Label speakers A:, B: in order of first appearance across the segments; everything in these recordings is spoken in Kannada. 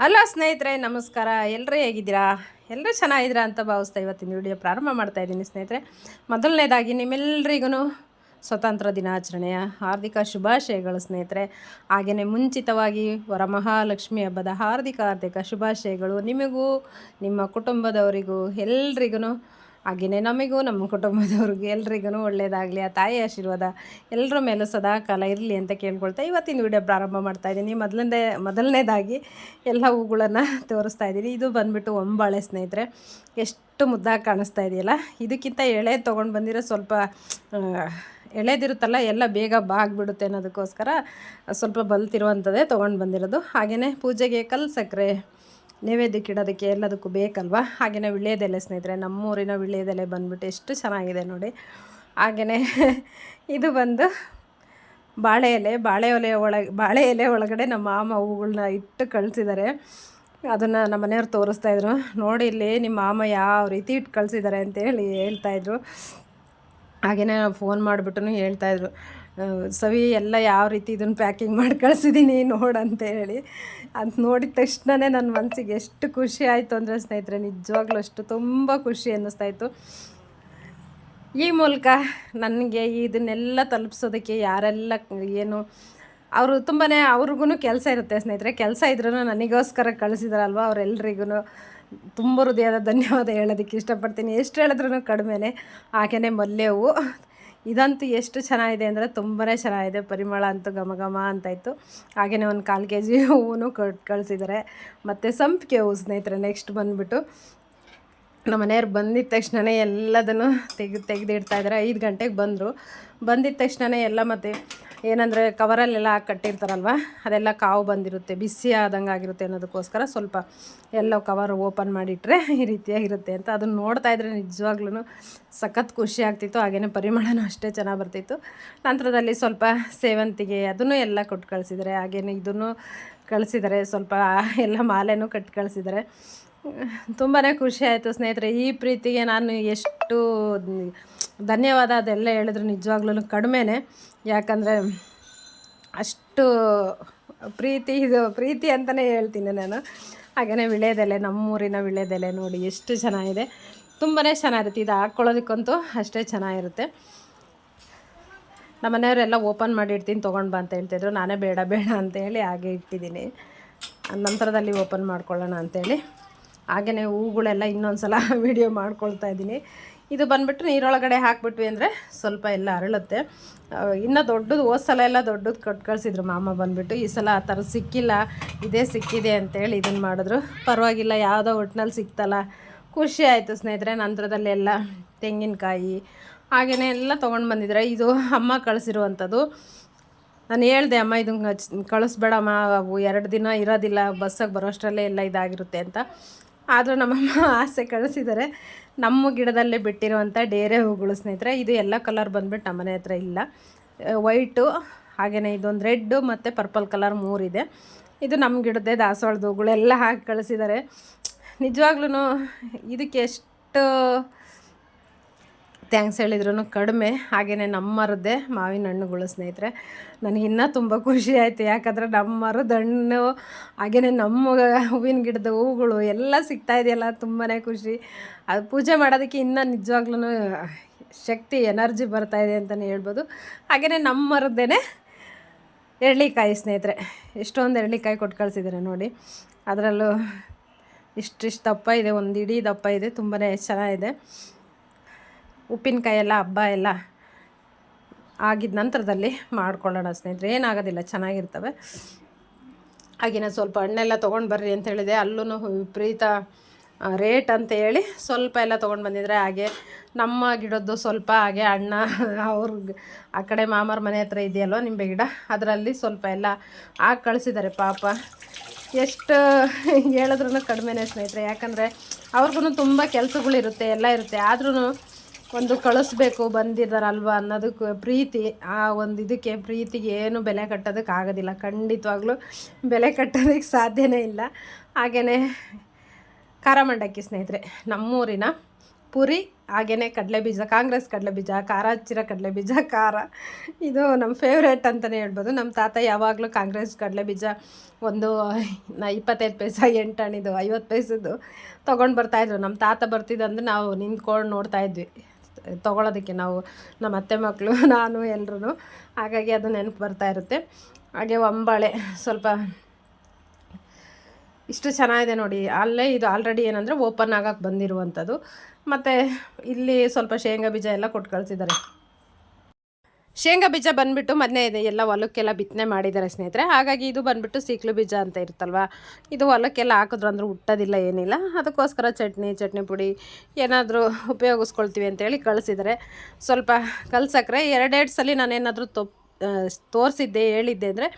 A: ಅಲ್ಲ ಸ್ನೇಹಿತರೆ, ನಮಸ್ಕಾರ. ಎಲ್ಲರೂ ಹೇಗಿದ್ದೀರಾ? ಎಲ್ಲರೂ ಚೆನ್ನಾಗಿದ್ದೀರಾ ಅಂತ ಭಾವಿಸ್ತಾ ಇವತ್ತಿನ ವಿಡಿಯೋ ಪ್ರಾರಂಭ ಮಾಡ್ತಾ ಇದ್ದೀನಿ ಸ್ನೇಹಿತರೆ. ಮೊದಲನೇದಾಗಿ ನಿಮ್ಮೆಲ್ಲರಿಗೂ ಸ್ವತಂತ್ರ ದಿನಾಚರಣೆಯ ಹಾರ್ದಿಕ ಶುಭಾಶಯಗಳು ಸ್ನೇಹಿತರೆ. ಹಾಗೆಯೇ ಮುಂಚಿತವಾಗಿ ವರಮಹಾಲಕ್ಷ್ಮಿ ಹಬ್ಬದ ಹಾರ್ದಿಕ ಹಾರ್ದಿಕ ಶುಭಾಶಯಗಳು ನಿಮಗೂ, ನಿಮ್ಮ ಕುಟುಂಬದವರಿಗೂ, ಎಲ್ರಿಗೂ ಹಾಗೆಯೇ ನಮಗೂ ನಮ್ಮ ಕುಟುಂಬದವ್ರಿಗೂ ಎಲ್ರಿಗೂ ಒಳ್ಳೆಯದಾಗಲಿ ಆ ತಾಯಿ ಆಶೀರ್ವಾದ ಎಲ್ಲರ ಮೇಲೂ ಸದಾ ಕಾಲ ಇರಲಿ ಅಂತ ಕೇಳ್ಕೊಳ್ತಾ ಇವತ್ತಿನ ವಿಡಿಯೋ ಪ್ರಾರಂಭ ಮಾಡ್ತಾ ಇದ್ದೀನಿ. ಮೊದಲನೇ, ಮೊದಲನೇದಾಗಿ ಎಲ್ಲ ಹೂಗಳನ್ನು ತೋರಿಸ್ತಾ ಇದ್ದೀನಿ. ಇದು ಬಂದ್ಬಿಟ್ಟು ಒಂಬಾಳೆ ಸ್ನೇಹಿತರೆ. ಎಷ್ಟು ಮುದ್ದಾಗಿ ಕಾಣಿಸ್ತಾ ಇದೆಯಲ್ಲ? ಇದಕ್ಕಿಂತ ಎಳೆ ತೊಗೊಂಡು ಬಂದಿರೋ ಸ್ವಲ್ಪ ಎಳೆದಿರುತ್ತಲ್ಲ, ಎಲ್ಲ ಬೇಗ ಬಾಗ್ಬಿಡುತ್ತೆ ಅನ್ನೋದಕ್ಕೋಸ್ಕರ ಸ್ವಲ್ಪ ಬಲ್ತಿರುವಂಥದ್ದೇ ತೊಗೊಂಡು ಬಂದಿರೋದು. ಹಾಗೆಯೇ ಪೂಜೆಗೆ ಕಲ್ಲು ಸಕ್ಕರೆ ನೈವೇದ್ಯಕ್ಕೆ ಇಡೋದಕ್ಕೆ ಎಲ್ಲದಕ್ಕೂ ಬೇಕಲ್ವಾ? ಹಾಗೆಯೇ ವಿಳ್ಯದೆಲೆ ಸ್ನೇಹಿತರೆ, ನಮ್ಮೂರಿನ ವಿಳ್ಯದೆಲೆ ಬಂದುಬಿಟ್ಟು ಎಷ್ಟು ಚೆನ್ನಾಗಿದೆ ನೋಡಿ. ಹಾಗೆಯೇ ಇದು ಬಂದು ಬಾಳೆ ಎಲೆ ಬಾಳೆ ಎಲೆ ಒಳಗೆ, ಬಾಳೆ ಎಲೆ ಒಳಗಡೆ ನಮ್ಮ ಮಾಮ ಹೂಗಳನ್ನ ಇಟ್ಟು ಕಳಿಸಿದ್ದಾರೆ. ಅದನ್ನು ನಮ್ಮ ಮನೆಯವ್ರು ತೋರಿಸ್ತಾ ಇದ್ರು. ನೋಡಿ ಇಲ್ಲಿ ನಿಮ್ಮ ಮಾಮ ಯಾವ ರೀತಿ ಇಟ್ಟು ಕಳಿಸಿದ್ದಾರೆ ಅಂತೇಳಿ ಹೇಳ್ತಾಯಿದ್ರು ಹಾಗೆಯೇ ಫೋನ್ ಮಾಡಿಬಿಟ್ಟು ಹೇಳ್ತಾಯಿದ್ರು ಸವಿ, ಎಲ್ಲ ಯಾವ ರೀತಿ ಇದನ್ನು ಪ್ಯಾಕಿಂಗ್ ಮಾಡಿ ಕಳಿಸಿದ್ದೀನಿ ನೋಡಂತ ಹೇಳಿ. ಅಂತ ನೋಡಿದ ತಕ್ಷಣವೇ ನನ್ನ ಮನಸ್ಸಿಗೆ ಎಷ್ಟು ಖುಷಿ ಆಯಿತು ಅಂದರೆ ಸ್ನೇಹಿತರೆ, ನಿಜವಾಗ್ಲೂ ಅಷ್ಟು ತುಂಬ ಖುಷಿ ಅನ್ನಿಸ್ತಾ ಇತ್ತು. ಈ ಮೂಲಕ ನನಗೆ ಇದನ್ನೆಲ್ಲ ತಲುಪಿಸೋದಕ್ಕೆ ಯಾರೆಲ್ಲ ಏನು, ಅವರು ತುಂಬಾ ಅವ್ರಿಗೂ ಕೆಲಸ ಇರುತ್ತೆ ಸ್ನೇಹಿತರೆ. ಕೆಲಸ ಇದ್ರೂ ನನಗೋಸ್ಕರ ಕಳಿಸಿದಾರಲ್ವ ಅವರೆಲ್ಲರಿಗೂ ತುಂಬ ಹೃದಯದ ಧನ್ಯವಾದ ಹೇಳೋದಕ್ಕೆ ಇಷ್ಟಪಡ್ತೀನಿ. ಎಷ್ಟು ಹೇಳಿದ್ರೂ ಕಡಿಮೆನೇ. ಹಾಗೆಯೇ ಮಲ್ಯವು ಇದಂತೂ ಎಷ್ಟು ಚೆನ್ನಾಗಿದೆ ಅಂದರೆ ತುಂಬಾ ಚೆನ್ನಾಗಿದೆ. ಪರಿಮಳ ಅಂತೂ ಘಮ ಘಮ ಅಂತ ಇತ್ತು ಹಾಗೆಯೇ ಒಂದು ಕಾಲು ಕೆ ಜಿ ಹೂವು ಕಟ್ ಕಳಿಸಿದ್ದಾರೆ. ಮತ್ತು ಸಂಪಿಗೆ ಹೂವು ಸ್ನೇಹಿತರೆ ನೆಕ್ಸ್ಟ್ ಬಂದುಬಿಟ್ಟು ನಮ್ಮ ಮನೆಯವ್ರು ಬಂದಿದ್ದ ತಕ್ಷಣವೇ ಎಲ್ಲದನ್ನು ತೆಗೆದು ತೆಗೆದಿಡ್ತಾಯಿದ್ದಾರೆ ಐದು ಗಂಟೆಗೆ ಬಂದರು. ಬಂದಿದ್ದ ತಕ್ಷಣವೇ ಎಲ್ಲ ಮತ್ತು ಏನಂದರೆ ಕವರಲ್ಲೆಲ್ಲ ಕಟ್ಟಿರ್ತಾರಲ್ವ? ಅದೆಲ್ಲ ಕಾವು ಬಂದಿರುತ್ತೆ, ಬಿಸಿ ಆದಂಗೆ ಆಗಿರುತ್ತೆ ಅನ್ನೋದಕ್ಕೋಸ್ಕರ ಸ್ವಲ್ಪ ಎಲ್ಲ ಕವರ್ ಓಪನ್ ಮಾಡಿಟ್ರೆ ಈ ರೀತಿಯಾಗಿರುತ್ತೆ ಅಂತ. ಅದನ್ನು ನೋಡ್ತಾ ಇದ್ರೆ ನಿಜವಾಗ್ಲೂ ಸಖತ್ ಖುಷಿ ಆಗ್ತಿತ್ತು. ಹಾಗೆಯೇ ಪರಿಮಳನೂ ಅಷ್ಟೇ ಚೆನ್ನಾಗಿ ಬರ್ತಿತ್ತು. ನಂತರದಲ್ಲಿ ಸ್ವಲ್ಪ ಸೇವಂತಿಗೆ ಅದನ್ನು ಎಲ್ಲ ಕೊಟ್ಟು ಕಳಿಸಿದ್ದಾರೆ. ಹಾಗೆಯೇ ಇದನ್ನು ಕಳಿಸಿದ್ದಾರೆ. ಸ್ವಲ್ಪ ಎಲ್ಲ ಮಾಲೆನೂ ಕಟ್ಟಿ ಕಳಿಸಿದ್ದಾರೆ. ತುಂಬಾ ಖುಷಿ ಆಯಿತು ಸ್ನೇಹಿತರೆ. ಈ ಪ್ರೀತಿಗೆ ನಾನು ಎಷ್ಟು ಧನ್ಯವಾದ ಅದೆಲ್ಲ ಹೇಳಿದ್ರು ನಿಜವಾಗ್ಲೂ ಕಡಿಮೆನೇ. ಯಾಕಂದರೆ ಅಷ್ಟು ಪ್ರೀತಿ, ಇದು ಪ್ರೀತಿ ಅಂತಲೇ ಹೇಳ್ತೀನಿ ನಾನು. ಹಾಗೆಯೇ ವಿಳೆದೆಲೆ ನಮ್ಮೂರಿನ ವಿಳೆದೆಲೆ ನೋಡಿ ಎಷ್ಟು ಚೆನ್ನಾಗಿದೆ. ತುಂಬಾ ಚೆನ್ನಾಗಿರುತ್ತೆ. ಇದು ಹಾಕ್ಕೊಳ್ಳೋದಕ್ಕಂತೂ ಅಷ್ಟೇ ಚೆನ್ನಾಗಿರುತ್ತೆ. ಮನೆಯವರೆಲ್ಲ ಓಪನ್ ಮಾಡಿ ಇಡ್ತೀನಿ, ತೊಗೊಂಡು ಬಾ ಅಂತ ಹೇಳ್ತಿದ್ರು ನಾನೇ ಬೇಡ ಬೇಡ ಅಂತೇಳಿ ಹಾಗೆ ಇಟ್ಟಿದ್ದೀನಿ. ನಂತರದಲ್ಲಿ ಓಪನ್ ಮಾಡ್ಕೊಳ್ಳೋಣ ಅಂತೇಳಿ ಹಾಗೆಯೇ ಹೂಗಳೆಲ್ಲ ಇನ್ನೊಂದು ಸಲ ವೀಡಿಯೋ ಮಾಡ್ಕೊಳ್ತಾ ಇದ್ದೀನಿ. ಇದು ಬಂದುಬಿಟ್ಟು ನೀರೊಳಗಡೆ ಹಾಕ್ಬಿಟ್ವಿ ಅಂದರೆ ಸ್ವಲ್ಪ ಎಲ್ಲ ಅರಳುತ್ತೆ. ಇನ್ನೂ ದೊಡ್ಡದು, ಹೋದ ಸಲ ಎಲ್ಲ ದೊಡ್ಡದು ಕೊಟ್ಟು ಕಳಿಸಿದ್ರು ಮಾಮ ಬಂದುಬಿಟ್ಟು. ಈ ಸಲ ಆ ಥರ ಸಿಕ್ಕಿಲ್ಲ, ಇದೇ ಸಿಕ್ಕಿದೆ ಅಂತೇಳಿ ಇದನ್ನು ಮಾಡಿದ್ರು. ಪರವಾಗಿಲ್ಲ, ಯಾವುದೋ ಒಟ್ಟಿನಲ್ಲಿ ಸಿಕ್ತಲ್ಲ. ಖುಷಿ ಆಯಿತು ಸ್ನೇಹಿತರೆ ನಂತರದಲ್ಲಿ ಎಲ್ಲ ತೆಂಗಿನಕಾಯಿ ಹಾಗೆಯೇ ಎಲ್ಲ ತೊಗೊಂಡು ಬಂದಿದ್ರೆ. ಇದು ಅಮ್ಮ ಕಳಿಸಿರುವಂಥದ್ದು. ನಾನು ಹೇಳ್ದೆ, ಅಮ್ಮ, ಇದನ್ನು ಕಳಿಸ್ಬೇಡಮ್ಮ. ಅವು ಎರಡು ದಿನ ಇರೋದಿಲ್ಲ, ಬಸ್ಸಾಗಿ ಬರೋಷ್ಟರಲ್ಲೇ ಎಲ್ಲ ಇದಾಗಿರುತ್ತೆ ಅಂತ. ಆದರೂ ನಮ್ಮಮ್ಮ ಆಸೆ ಕಳಿಸಿದ್ದಾರೆ. ನಮ್ಮ ಗಿಡದಲ್ಲೇ ಬಿಟ್ಟಿರುವಂಥ ಡೇರೆ ಹೂಗಳು ಸ್ನೇಹಿತರೆ, ಇದು ಎಲ್ಲ ಕಲರ್ ಬಂದ್ಬಿಟ್ಟು ನಮ್ಮನೆ ಹತ್ರ ಇಲ್ಲ. ವೈಟು ಹಾಗೆಯೇ ಇದೊಂದು ರೆಡ್ಡು ಮತ್ತು ಪರ್ಪಲ್ ಕಲರ್ ಮೂರಿದೆ. ಇದು ನಮ್ಮ ಗಿಡದೇ ದಾಸವಾಳದ ಹೂಗಳೆಲ್ಲ ಹಾಕಿ ಕಳಿಸಿದ್ದಾರೆ. ನಿಜವಾಗ್ಲೂ ಇದಕ್ಕೆ ಎಷ್ಟು ಥ್ಯಾಂಕ್ಸ್ ಹೇಳಿದ್ರು ಕಡಿಮೆ. ಹಾಗೆಯೇ ನಮ್ಮ ಮರದ್ದೇ ಮಾವಿನ ಹಣ್ಣುಗಳು ಸ್ನೇಹಿತರೆ. ನನಗೆ ಇನ್ನೂ ತುಂಬ ಖುಷಿ ಆಯಿತು. ಯಾಕಂದರೆ ನಮ್ಮ ಮರದ ಹಣ್ಣು ಹಾಗೆಯೇ ನಮ್ಮ ಹೂವಿನ ಗಿಡದ ಹೂವುಗಳು ಎಲ್ಲ ಸಿಗ್ತಾ ಇದೆಯಲ್ಲ ತುಂಬಾ ಖುಷಿ. ಅದು ಪೂಜೆ ಮಾಡೋದಕ್ಕೆ ಇನ್ನೂ ನಿಜವಾಗ್ಲೂ ಶಕ್ತಿ, ಎನರ್ಜಿ ಬರ್ತಾ ಇದೆ ಅಂತಲೇ ಹೇಳ್ಬೋದು. ಹಾಗೆಯೇ ನಮ್ಮ ಎಳ್ಳಿಕಾಯಿ ಸ್ನೇಹಿತರೆ. ಎಷ್ಟೊಂದು ಎಳ್ಳಿಕಾಯಿ ಕೊಟ್ಟು ಕಳಿಸಿದ್ದಾರೆ ನೋಡಿ. ಅದರಲ್ಲೂ ಇಷ್ಟಿಷ್ಟು ದಪ್ಪ ಇದೆ, ಒಂದು ಇಡೀ ದಪ್ಪ ಇದೆ ತುಂಬಾ ಚೆನ್ನಾಗಿದೆ. ಉಪ್ಪಿನಕಾಯಿ ಎಲ್ಲ ಹಬ್ಬ ಎಲ್ಲ ಆಗಿದ ನಂತರದಲ್ಲಿ ಮಾಡ್ಕೊಳ್ಳೋಣ ಸ್ನೇಹಿತರೆ. ಏನಾಗೋದಿಲ್ಲ, ಚೆನ್ನಾಗಿರ್ತವೆ. ಆಗಿನ ಸ್ವಲ್ಪ ಹಣ್ಣೆಲ್ಲ ತೊಗೊಂಡು ಬರ್ರಿ ಅಂತ ಹೇಳಿದೆ. ಅಲ್ಲೂ ವಿಪರೀತ ರೇಟ್ ಅಂತ ಹೇಳಿ ಸ್ವಲ್ಪ ಎಲ್ಲ ತೊಗೊಂಡು ಬಂದಿದ್ರೆ ಹಾಗೆ ನಮ್ಮ ಗಿಡದ್ದು ಸ್ವಲ್ಪ ಹಾಗೆ ಅಣ್ಣ, ಅವ್ರ ಆ ಕಡೆ ಮಾಮರ ಮನೆ ಹತ್ರ ಇದೆಯಲ್ವ ನಿಂಬೆ ಗಿಡ? ಅದರಲ್ಲಿ ಸ್ವಲ್ಪ ಎಲ್ಲ ಹಾಕಿ ಕಳಿಸಿದ್ದಾರೆ ಪಾಪ. ಎಷ್ಟು ಹೇಳಿದ್ರೂ ಕಡಿಮೆನೇ ಸ್ನೇಹಿತರೆ. ಯಾಕಂದರೆ ಅವ್ರಿಗೂ ತುಂಬ ಕೆಲಸಗಳಿರುತ್ತೆ, ಎಲ್ಲ ಇರುತ್ತೆ. ಆದ್ರೂ ಒಂದು ಕಳಿಸ್ಬೇಕು, ಬಂದಿದ್ದಾರಲ್ವ ಅನ್ನೋದಕ್ಕೆ ಪ್ರೀತಿ, ಆ ಒಂದು ಇದಕ್ಕೆ ಪ್ರೀತಿಗೆ ಏನು ಬೆಲೆ ಕಟ್ಟೋದಕ್ಕೆ ಆಗೋದಿಲ್ಲ. ಖಂಡಿತವಾಗ್ಲೂ ಬೆಲೆ ಕಟ್ಟೋದಕ್ಕೆ ಸಾಧ್ಯನೇ ಇಲ್ಲ. ಹಾಗೆಯೇ ಖಾರ ಮಂಡಕ್ಕಿ ಸ್ನೇಹಿತರೆ, ನಮ್ಮೂರಿನ ಪುರಿ ಹಾಗೆಯೇ ಕಡಲೆಬೀಜ, ಕಾಂಗ್ರೆಸ್ ಕಡಲೆಬೀಜ, ಖಾರ ಕಡಲೆ ಕಡಲೆಬೀಜ, ಖಾರ. ಇದು ನಮ್ಮ ಫೇವ್ರೇಟ್ ಅಂತಲೇ ಹೇಳ್ಬೋದು. ನಮ್ಮ ತಾತ ಯಾವಾಗಲೂ ಕಾಂಗ್ರೆಸ್ ಕಡಲೆಬೀಜ ಒಂದು ನ ಇಪ್ಪತ್ತೈದು ಎಂಟು ಎಂಟಣಿದು ಐವತ್ತು ಪೈಸದ್ದು ತೊಗೊಂಡು ಬರ್ತಾಯಿದ್ರು ನಮ್ಮ ತಾತ ಬರ್ತಿದ್ದಂದ್ರೆ ನಾವು ನಿಂತ್ಕೊಂಡು ನೋಡ್ತಾ ಇದ್ವಿ. ತೊಗೊಳೋದಕ್ಕೆ ನಾವು ನಮ್ಮ ಅತ್ತೆ ಮಕ್ಕಳು, ನಾನು ಎಲ್ಲರೂ ಹಾಗಾಗಿ ಅದು ನೆನಪು ಬರ್ತಾ ಇರುತ್ತೆ. ಹಾಗೆ ಒಂಬಾಳೆ, ಸ್ವಲ್ಪ ಇಷ್ಟು ಚೆನ್ನಾಗಿದೆ ನೋಡಿ. ಅಲ್ಲೇ ಇದು ಆಲ್ರೆಡಿ ಏನಂದರೆ ಓಪನ್ ಆಗಕ್ಕೆ ಬಂದಿರುವಂಥದ್ದು. ಮತ್ತು ಇಲ್ಲಿ ಸ್ವಲ್ಪ ಶೇಂಗಾ ಬೀಜ ಎಲ್ಲ ಕೊಟ್ಟು ಕಳಿಸಿದ್ದಾರೆ. ಶೇಂಗಾ ಬೀಜ ಬಂದುಬಿಟ್ಟು ಮೊನ್ನೆ ಇದೆ, ಎಲ್ಲ ಹೊಲಕ್ಕೆಲ್ಲ ಬಿತ್ತನೆ ಮಾಡಿದ್ದಾರೆ ಸ್ನೇಹಿತರೆ. ಹಾಗಾಗಿ ಇದು ಬಂದ್ಬಿಟ್ಟು ಸೀಕ್ಲು ಬೀಜ ಅಂತ ಇರುತ್ತಲ್ವ? ಇದು ಹೊಲಕ್ಕೆಲ್ಲ ಹಾಕಿದ್ರು ಅಂದ್ರೆ ಹುಟ್ಟೋದಿಲ್ಲ, ಏನಿಲ್ಲ. ಅದಕ್ಕೋಸ್ಕರ ಚಟ್ನಿ ಚಟ್ನಿ ಪುಡಿ ಏನಾದರೂ ಉಪಯೋಗಿಸ್ಕೊಳ್ತೀವಿ ಅಂತೇಳಿ ಕಳಿಸಿದರೆ ಸ್ವಲ್ಪ ಕಲ್ಸಕ್ರೆ, ಎರಡೆರಡು ಸಲ ನಾನೇನಾದರೂ ತೋರಿಸಿದ್ದೆ, ಹೇಳಿದ್ದೆ ಅಂದರೆ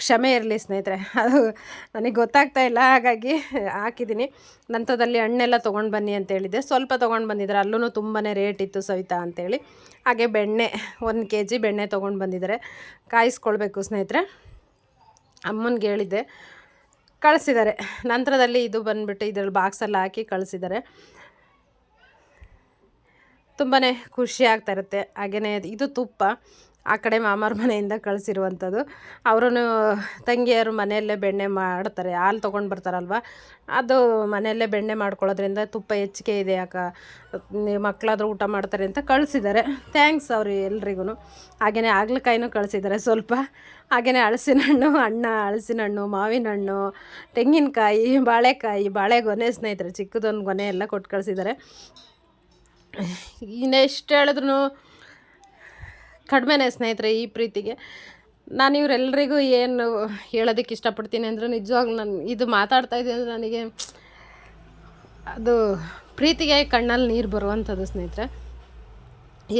A: ಕ್ಷಮೆ ಇರಲಿ ಸ್ನೇಹಿತರೆ. ಅದು ನನಗೆ ಗೊತ್ತಾಗ್ತಾ ಇಲ್ಲ, ಹಾಗಾಗಿ ಹಾಕಿದ್ದೀನಿ. ನಂತರದಲ್ಲಿ ಹಣ್ಣೆಲ್ಲ ತೊಗೊಂಡು ಬನ್ನಿ ಅಂತ ಹೇಳಿದ್ದೆ. ಸ್ವಲ್ಪ ತೊಗೊಂಡು ಬಂದಿದ್ದಾರೆ ಅಲ್ಲೂ ತುಂಬಾ ರೇಟ್ ಇತ್ತು ಸವಿತಾ ಅಂತೇಳಿ. ಹಾಗೆ ಬೆಣ್ಣೆ, ಒಂದು ಕೆ ಜಿ ಬೆಣ್ಣೆ ತೊಗೊಂಡು ಬಂದಿದ್ದಾರೆ ಕಾಯಿಸ್ಕೊಳ್ಬೇಕು ಸ್ನೇಹಿತರೆ. ಅಮ್ಮನಿಗೆ ಹೇಳಿದ್ದೆ. ಕಳಿಸಿದ್ದಾರೆ ನಂತರದಲ್ಲಿ ಇದು ಬಂದುಬಿಟ್ಟು ಇದರಲ್ಲಿ ಬಾಕ್ಸಲ್ಲಿ ಹಾಕಿ ಕಳಿಸಿದ್ದಾರೆ ತುಂಬಾ ಖುಷಿ ಆಗ್ತಾ ಇರುತ್ತೆ. ಹಾಗೆಯೇ ಇದು ತುಪ್ಪ. ಆ ಕಡೆ ಮಾಮಾರ ಮನೆಯಿಂದ ಕಳಿಸಿರುವಂಥದ್ದು. ಅವರು ತಂಗಿಯರು ಮನೆಯಲ್ಲೇ ಬೆಣ್ಣೆ ಮಾಡ್ತಾರೆ. ಹಾಲು ತೊಗೊಂಡು ಬರ್ತಾರಲ್ವ? ಅದು ಮನೆಯಲ್ಲೇ ಬೆಣ್ಣೆ ಮಾಡ್ಕೊಳ್ಳೋದ್ರಿಂದ ತುಪ್ಪ ಹೆಚ್ಚಿಗೆ ಇದೆ. ಯಾಕ ಮಕ್ಕಳಾದರೂ ಊಟ ಮಾಡ್ತಾರೆ ಅಂತ ಕಳಿಸಿದ್ದಾರೆ. ಥ್ಯಾಂಕ್ಸ್ ಅವರು ಎಲ್ರಿಗೂ ಹಾಗೆಯೇ ಹಾಗಲಕಾಯಿನೂ ಕಳಿಸಿದ್ದಾರೆ ಸ್ವಲ್ಪ. ಹಾಗೆಯೇ ಹಳಸಿನ ಹಣ್ಣು ಅಣ್ಣ ಹಳಸಿನ ಹಣ್ಣು ಮಾವಿನ ಹಣ್ಣು ತೆಂಗಿನಕಾಯಿ, ಬಾಳೆಕಾಯಿ ಬಾಳೆಗೊನೆ ಸ್ನೇಹಿತರೆ, ಚಿಕ್ಕದೊಂದು ಗೊನೆ ಎಲ್ಲ ಕೊಟ್ಟು ಕಳಿಸಿದ್ದಾರೆ. ಇನ್ನೆಷ್ಟು ಹೇಳಿದ್ರು ಕಡಿಮೆನೇ ಸ್ನೇಹಿತರೆ ಈ ಪ್ರೀತಿಗೆ. ನಾನು ಇವರೆಲ್ಲರಿಗೂ ಏನು ಹೇಳೋದಕ್ಕೆ ಇಷ್ಟಪಡ್ತೀನಿ ಅಂದರೆ ನಿಜವಾಗ್ಲೂ ನಾನು ಇದು ಮಾತಾಡ್ತಾ ಇದ್ದೀನಿ ಅಂದರೆ ನನಗೆ ಅದು ಪ್ರೀತಿಗೆ ಕಣ್ಣಲ್ಲಿ ನೀರು ಬರುವಂಥದ್ದು ಸ್ನೇಹಿತರೆ.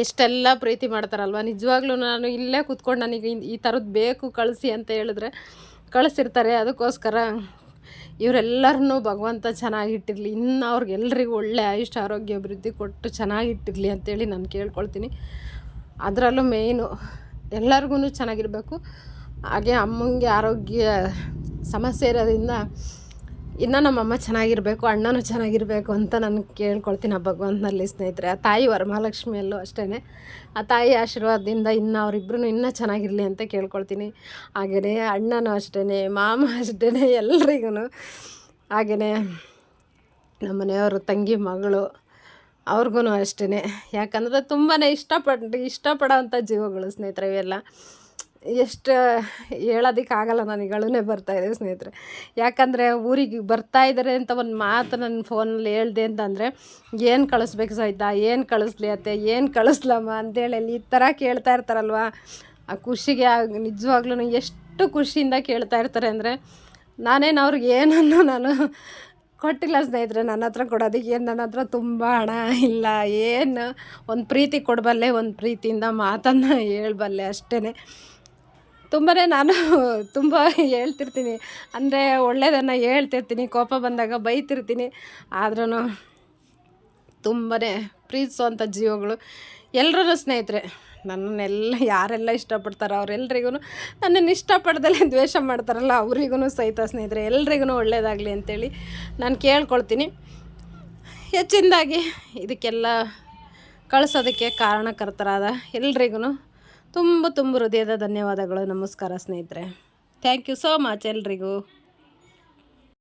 A: ಎಷ್ಟೆಲ್ಲ ಪ್ರೀತಿ ಮಾಡ್ತಾರಲ್ವ? ನಿಜವಾಗ್ಲೂ ನಾನು ಇಲ್ಲೇ ಕೂತ್ಕೊಂಡು ನನಗೆ ಈ ಥರದ್ದು ಬೇಕು ಕಳಿಸಿ ಅಂತ ಹೇಳಿದ್ರೆ ಕಳಿಸಿರ್ತಾರೆ. ಅದಕ್ಕೋಸ್ಕರ ಇವರೆಲ್ಲರನ್ನೂ ಭಗವಂತ ಚೆನ್ನಾಗಿಟ್ಟಿರಲಿ ಇನ್ನು ಅವ್ರಿಗೆಲ್ಲರಿಗೂ ಒಳ್ಳೆ ಆಯುಷ್ ಆರೋಗ್ಯ, ಅಭಿವೃದ್ಧಿ ಕೊಟ್ಟು ಚೆನ್ನಾಗಿಟ್ಟಿರಲಿ ಅಂತೇಳಿ ನಾನು ಕೇಳ್ಕೊಳ್ತೀನಿ. ಅದರಲ್ಲೂ ಮೇಯ್ನು ಎಲ್ಲರಿಗೂ ಚೆನ್ನಾಗಿರಬೇಕು. ಹಾಗೆ ಅಮ್ಮಂಗೆ ಆರೋಗ್ಯ ಸಮಸ್ಯೆ ಇರೋದ್ರಿಂದ ಇನ್ನೂ ನಮ್ಮಮ್ಮ ಚೆನ್ನಾಗಿರಬೇಕು, ಅಣ್ಣನೂ ಚೆನ್ನಾಗಿರಬೇಕು ಅಂತ ನಾನು ಕೇಳ್ಕೊಳ್ತೀನಿ ಆ ಭಗವಂತನಲ್ಲಿ ಸ್ನೇಹಿತರೆ. ಆ ತಾಯಿ ವರಮಹಾಲಕ್ಷ್ಮಿಯಲ್ಲೂ ಅಷ್ಟೇ ಆ ತಾಯಿ ಆಶೀರ್ವಾದದಿಂದ ಇನ್ನು ಅವರಿಬ್ಬರೂ ಇನ್ನೂ ಚೆನ್ನಾಗಿರಲಿ ಅಂತ ಕೇಳ್ಕೊಳ್ತೀನಿ. ಹಾಗೆಯೇ ಅಣ್ಣನೂ ಅಷ್ಟೇ ಮಾಮ ಅಷ್ಟೇ ಎಲ್ರಿಗೂ ಹಾಗೆಯೇ ನಮ್ಮ ಮನೆಯವರು, ತಂಗಿ, ಮಗಳು ಅವ್ರಿಗೂ ಅಷ್ಟೇ ಯಾಕಂದರೆ ತುಂಬಾ ಇಷ್ಟಪಟ್ಟು ಇಷ್ಟಪಡೋವಂಥ ಜೀವಗಳು ಸ್ನೇಹಿತರೆ ಇವೆಲ್ಲ. ಎಷ್ಟು ಹೇಳೋದಕ್ಕಾಗಲ್ಲ ನನಗೆ ಅಳುನೇ ಬರ್ತಾಯಿದೆ ಸ್ನೇಹಿತರೆ. ಯಾಕಂದರೆ ಊರಿಗೆ ಬರ್ತಾ ಇದ್ದಾರೆ ಅಂತ ಒಂದು ಮಾತು ನನ್ನ ಫೋನಲ್ಲಿ ಹೇಳ್ದೆ ಅಂತಂದರೆ, ಏನು ಕಳಿಸ್ಬೇಕು ಸಹಿತ ಏನು ಕಳಿಸ್ಲಿ ಅತ್ತೆ? ಏನು ಕಳಿಸ್ಲಮ್ಮ? ಅಂತೇಳಿ ಈ ಥರ ಕೇಳ್ತಾ ಇರ್ತಾರಲ್ವ? ಆ ಖುಷಿಗೆ ನಿಜವಾಗ್ಲೂ ಎಷ್ಟು ಖುಷಿಯಿಂದ ಕೇಳ್ತಾ ಇರ್ತಾರೆ ಅಂದರೆ, ನಾನೇನು ಅವ್ರಿಗೆ ಏನನ್ನು ನಾನು ಕೊಟ್ಟಿಲ್ಲ ಸ್ನೇಹಿತರೆ ನನ್ನ ಹತ್ರ ಕೊಡೋದಕ್ಕೆ ಏನು ನನ್ನ ಹತ್ರ ತುಂಬ ಹಣ ಇಲ್ಲ, ಏನು? ಒಂದು ಪ್ರೀತಿ ಕೊಡಬಲ್ಲೆ, ಒಂದು ಪ್ರೀತಿಯಿಂದ ಮಾತನ್ನು ಹೇಳಬಲ್ಲೆ ಅಷ್ಟೇ ತುಂಬಾ ನಾನು ತುಂಬ ಹೇಳ್ತಿರ್ತೀನಿ. ಅಂದರೆ ಒಳ್ಳೆಯದನ್ನು ಹೇಳ್ತಿರ್ತೀನಿ, ಕೋಪ ಬಂದಾಗ ಬೈತಿರ್ತೀನಿ. ಆದ್ರೂ ತುಂಬಾ ಪ್ರೀತಿಸುವಂಥ ಜೀವಗಳು ಎಲ್ಲರೂ ಸ್ನೇಹಿತರೆ. ನನ್ನನ್ನೆಲ್ಲ ಯಾರೆಲ್ಲ ಇಷ್ಟಪಡ್ತಾರೋ ಅವರೆಲ್ಲರಿಗೂ ನನ್ನನ್ನು ಇಷ್ಟಪಡ್ದಲ್ಲೇ ದ್ವೇಷ ಮಾಡ್ತಾರಲ್ಲ ಅವರಿಗೂ ಸಹಿತ ಸ್ನೇಹಿತರೆ, ಎಲ್ರಿಗೂ ಒಳ್ಳೆಯದಾಗಲಿ ಅಂತೇಳಿ ನಾನು ಕೇಳ್ಕೊಳ್ತೀನಿ. ಹೆಚ್ಚಿನದಾಗಿ ಇದಕ್ಕೆಲ್ಲ ಕಳಿಸೋದಕ್ಕೆ ಕಾರಣಕರ್ತರಾದ ಎಲ್ರಿಗೂ ತುಂಬ ತುಂಬ ಹೃದಯದ ಧನ್ಯವಾದಗಳು, ನಮಸ್ಕಾರ ಸ್ನೇಹಿತರೆ. ಥ್ಯಾಂಕ್ ಯು ಸೋ ಮಚ್ ಎಲ್ರಿಗೂ.